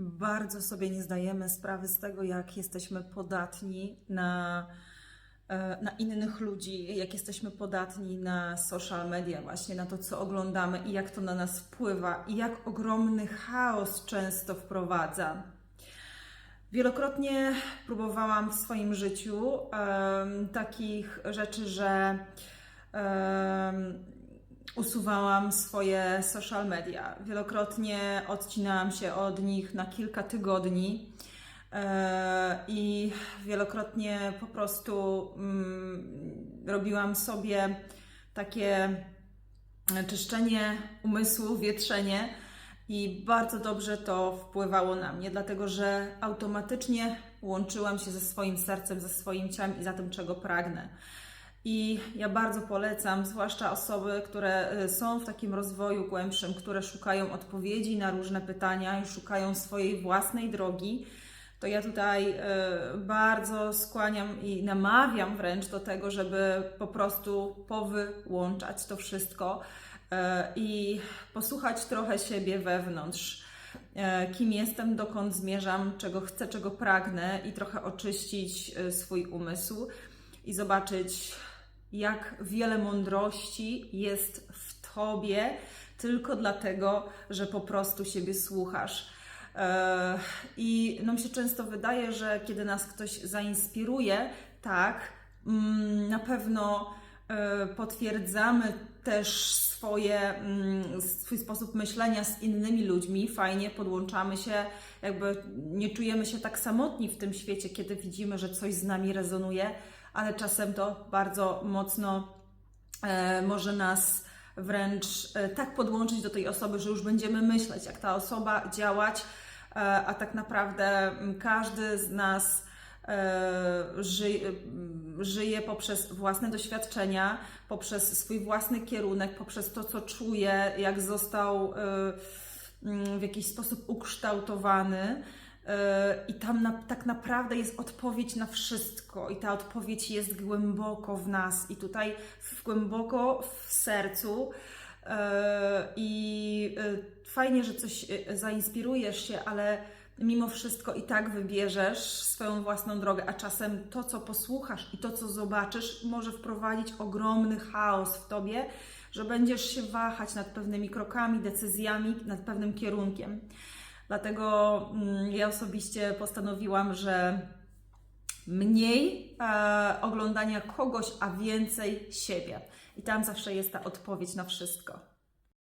bardzo sobie nie zdajemy sprawy z tego, jak jesteśmy podatni na, e, na innych ludzi, jak jesteśmy podatni na social media, właśnie na to, co oglądamy i jak to na nas wpływa, i jak ogromny chaos często wprowadza. Wielokrotnie próbowałam w swoim życiu em, takich rzeczy, że em, usuwałam swoje social media. Wielokrotnie odcinałam się od nich na kilka tygodni e, i wielokrotnie po prostu mm, robiłam sobie takie czyszczenie umysłu, wietrzenie. I bardzo dobrze to wpływało na mnie, dlatego że automatycznie łączyłam się ze swoim sercem, ze swoim ciałem i za tym, czego pragnę. I ja bardzo polecam, zwłaszcza osoby, które y, są w takim rozwoju głębszym, które szukają odpowiedzi na różne pytania i szukają swojej własnej drogi, to ja tutaj y, bardzo skłaniam i namawiam wręcz do tego, żeby po prostu powyłączać to wszystko y, i posłuchać trochę siebie wewnątrz. Kim jestem, dokąd zmierzam, czego chcę, czego pragnę, i trochę oczyścić swój umysł i zobaczyć, jak wiele mądrości jest w tobie, tylko dlatego, że po prostu siebie słuchasz. E, I no, mi się często wydaje, że kiedy nas ktoś zainspiruje, tak, mm, na pewno e, potwierdzamy też swoje, mm, swój sposób myślenia z innymi ludźmi. Fajnie podłączamy się, jakby nie czujemy się tak samotni w tym świecie, kiedy widzimy, że coś z nami rezonuje, ale czasem to bardzo mocno e, może nas wręcz e, tak podłączyć do tej osoby, że już będziemy myśleć, jak ta osoba działać, e, a tak naprawdę mm, każdy z nas e, żyje, poprzez własne doświadczenia, poprzez swój własny kierunek, poprzez to, co czuje, jak został e, mm, w jakiś sposób ukształtowany. E, I tam na, tak naprawdę jest odpowiedź na wszystko, i ta odpowiedź jest głęboko w nas, i tutaj głęboko w sercu. E, I e, fajnie, że coś zainspirujesz się, ale mimo wszystko i tak wybierzesz swoją własną drogę, a czasem to, co posłuchasz i to, co zobaczysz, może wprowadzić ogromny chaos w tobie, że będziesz się wahać nad pewnymi krokami, decyzjami, nad pewnym kierunkiem. Dlatego mm, ja osobiście postanowiłam, że mniej e, oglądania kogoś, a więcej siebie. I tam zawsze jest ta odpowiedź na wszystko.